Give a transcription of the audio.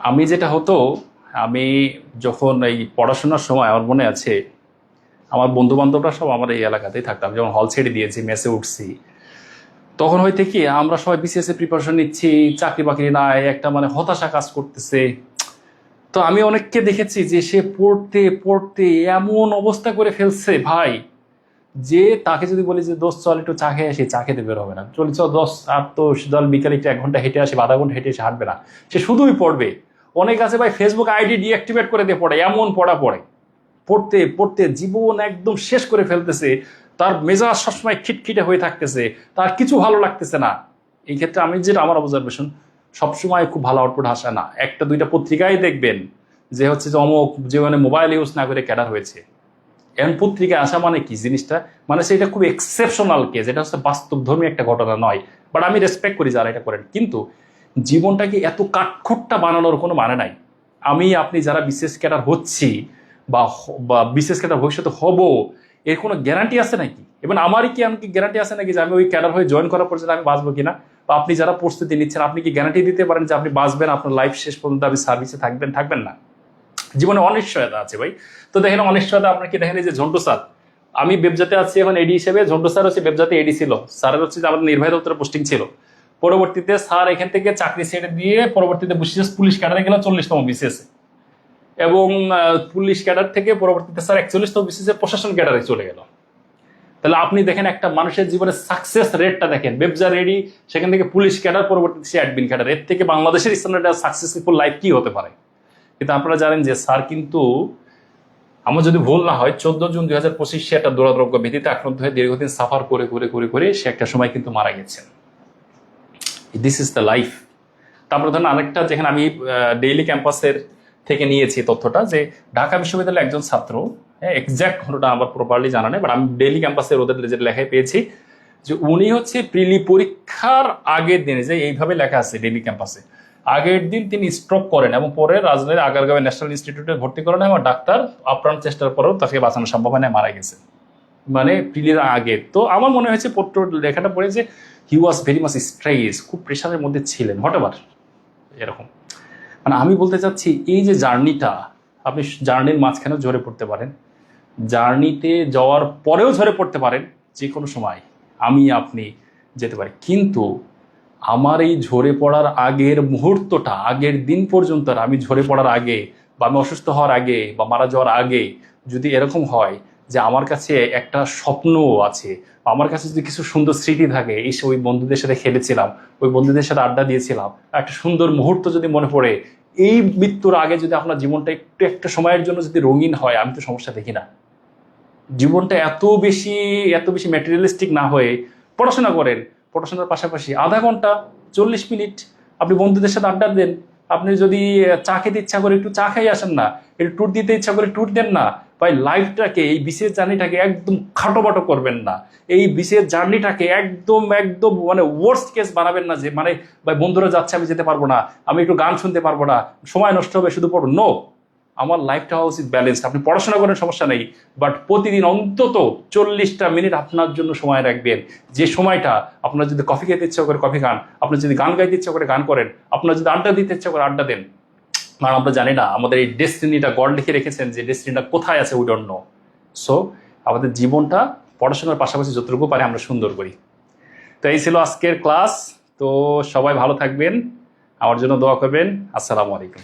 আমি যেটা হতো, আমি যখন এই পড়াশোনার সময় আমার মনে আছে, আমার বন্ধু বান্ধবরা সব আমার এই এলাকাতেই থাকতাম যখন হল ছেড়ে দিয়েছি মেসে উঠছি, তখন হইতে কি আমরা সবাই বিসিএস এ প্রিপারেশন নিচ্ছি, চাকরি বাকরি নাই, একটা মানে হতাশা কাজ করতেছে। তো আমি অনেককে দেখেছি যে সে পড়তে পড়তে এমন অবস্থা করে ফেলছে, ভাই, যে তাকে যদি বলি যে দোষ চল একটু চা খেয়ে আসি। চা খেতে বের হবে না। চল চল দশ আর তো দল বিকালে একটু এক ঘণ্টা হেঁটে আসে আধা ঘণ্টা হেঁটে এসে হাঁটবে না। সে শুধুই পড়বে। অনেক আছে ভাই ফেসবুক আইডি ডিঅ্যাক্টিভেট করে দিয়ে পড়ে, এমন পড়া পড়ে। পড়তে পড়তে জীবন একদম শেষ করে ফেলতেছে, তার মেজাজ সবসময় খিটখিটে হয়ে থাকতেছে, তার কিছু ভালো লাগতেছে না। এই ক্ষেত্রে আমি যেটা, আমার অবজারভেশন সবসময় খুব ভালো আউটপুট আসে না। একটা, দুইটা পত্রিকায় দেখবেন, যে হচ্ছে যে অমুক মানে মোবাইল ইউজ না করে ক্যাডার হয়েছে। এমন পত্রিকায় আসা মানে কি জিনিসটা? মানে সেটা খুব এক্সেপশনাল কেস এটা হচ্ছে বাস্তবধর্মী একটা ঘটনা নয়। বাট আমি রেসপেক্ট করি যারা এটা করেন। কিন্তু জীবনটাকে এত কাঠখোট্টা বানানোর কোনো মানে নাই। আমি, আপনি যারা বিশেষ ক্যাডার হচ্ছি বা বিশেষ ক্যাডার ভবিষ্যতে হব, এর কোনো গ্যারান্টি আছে নাকি? এবং আমারই কি এমনকি গ্যারান্টি আছে নাকি যে আমি ওই ক্যাডার হয়ে জয়েন করার পর্যন্ত আমি বাঁচবো কিনা? বা আপনি যারা প্রস্তুতি নিচ্ছেন, আপনি কি গ্যারান্টি দিতে পারেন যে আপনি বাঁচবেন, আপনার লাইফ শেষ পর্যন্ত আপনি সার্ভিসে থাকবেন থাকবেন না? জীবনে অনিশ্চয়তা আছে ভাই। তো দেখেন, অনিশ্চয়তা আপনার কি? দেখেন যে ঝন্টু স্যার। আমি বেবজাতে আছি এখন এডি হিসেবে, ঝন্টু স্যার হচ্ছে বেবজাতে এডি ছিল। স্যারের হচ্ছে যে আমাদের নির্বাহী দপ্তরে পোস্টিং ছিল। পরবর্তীতে স্যার এখান থেকে চাকরি ছেড়ে দিয়ে পরবর্তীতে বিশেষ পুলিশ ক্যাডারে গেল চল্লিশতম বিসিএস এবং পুলিশ ক্যাডার থেকে পরবর্তীতে স্যার একচল্লিশতম বিসিএস প্রশাসন ক্যাডারে চলে গেল। তাহলে আপনি দেখেন একটা মানুষের জীবনে সাকসেস রেটটা দেখেন। বেবজা রেডি সেখান থেকে পুলিশ ক্যাডার, পরবর্তীতে সে অ্যাডমিন ক্যাডার এর থেকে বাংলাদেশের স্ট্যান্ডার্ড সাকসেসফুল লাইফ কি হতে পারে? কিন্তু আপনারা জানেন যে স্যার কিন্তু, আমার যদি ভুল না হয়, চোদ্দ জুন দুই হাজার পঁচিশ সে একটা দুরাদ্রব্য ভীতিতে আক্রান্ত হয়ে দীর্ঘদিন সাফার করে করে করে করে সে একটা সময় কিন্তু মারা গেছেন। দিস ইজ দ্য লাইফ তারপরে ধরেন আরেকটা যেখানে আমি ডেইলি ক্যাম্পাসের থেকে নিয়েছি তথ্যটা যে ঢাকা বিশ্ববিদ্যালয়ের একজন ছাত্র হ্যাঁ এক্স্যাক্ট ঘটনাটা আমার প্রপারলি জানা নেই বাট আমি ডেইলি ক্যাম্পাসের ওদের যে লেখায় পেয়েছি যে উনি হচ্ছে প্রিলি পরীক্ষার আগের দিনে যে এইভাবে লেখা আছে ডেইলি ক্যাম্পাসে আগের দিন তিনি স্ট্রোক করেন এবং পরে রাজধানীর আগারগাঁও ন্যাশনাল ইনস্টিটিউটে ভর্তি করেন এবং ডাক্তার আপ্রাণ চেষ্টার পরেও তাকে বাঁচানোর সম্ভাবনায় মারা গেছে। মানে প্রিলির আগে। তো আমার মনে হয়েছে পত্র লেখাটা পড়ে যে he was very much stress খুব প্রেশারের মধ্যে ছিলেন হটেবার এরকম। মানে আমি বলতে চাচ্ছি, এই যে জার্নিটা, আপনি জার্নির মাঝখানেও ঝরে পড়তে পারেন। জার্নিতে যাওয়ার পরেও ঝরে পড়তে পারেন, যে কোনো সময় আমি আপনি যেতে পারি। কিন্তু আমার এই ঝরে পড়ার আগের মুহূর্তটা, আগের দিন পর্যন্ত আমি ঝরে পড়ার আগে বা আমি অসুস্থ হওয়ার আগে বা মারা যাওয়ার আগে যদি এরকম হয় যে আমার কাছে একটা স্বপ্ন আছে। আমার কাছে যদি কিছু সুন্দর স্মৃতি থাকে এই ওই বন্ধুদের সাথে খেলেছিলাম, ওই বন্ধুদের সাথে আড্ডা দিয়েছিলাম, একটা সুন্দর মুহূর্ত যদি মনে পড়ে, এই মৃত্যুর আগে যদি আপনার জীবনটা একটু, একটা সময়ের জন্য যদি রঙিন হয়, আমি তো সমস্যা দেখি না। জীবনটা এত বেশি এত বেশি ম্যাটেরিয়ালিস্টিক না হয়ে পড়াশোনা করেন, পড়াশোনার পাশাপাশি আধা ঘণ্টা, চল্লিশ মিনিট আপনি বন্ধুদের সাথে আড্ডা দেন। আপনি যদি চা খেতে ইচ্ছা করে একটু চা খাই আসেন না, একটু ট্যুর দিতে ইচ্ছা করে ট্যুর দেন না ভাই লাইফটাকে এই বিশেষ জার্নিটাকে একদম খাটোবাটো করবেন না। এই বিশেষ জার্নিটাকে একদম একদম মানে ওয়ার্স্ট কেস বানাবেন না যে মানে ভাই, বন্ধুরা যাচ্ছে, আমি যেতে পারব না। আমি একটু গান শুনতে পারব না। সময় নষ্ট হবে, শুধু পড়ব নো আমার লাইফটা হওয়া উচিত ব্যালেন্সড আপনি পড়াশোনা করেন, সমস্যা নেই। বাট প্রতিদিন অন্তত চল্লিশটা মিনিট আপনার জন্য সময় রাখবেন। যে সময়টা আপনার যদি কফি খেতে ইচ্ছা করে কফি খান আপনার যদি গান গাইতে ইচ্ছা করে গান করেন, আপনার যদি আড্ডা দিতে ইচ্ছা করে আড্ডা দেন কারণ আমরা জানি না, আমাদের এই ডেস্টিনিটা গড লিখে রেখেছেন যে ডেস্টিনিটা কোথায় আছে উই ডোন্ট নো সো আমাদের জীবনটা পড়াশোনার পাশাপাশি যতটুকু পারে আমরা সুন্দর করি। তো এই ছিল আজকের ক্লাস তো সবাই ভালো থাকবেন। আমার জন্য দোয়া করবেন। আসসালামু আলাইকুম।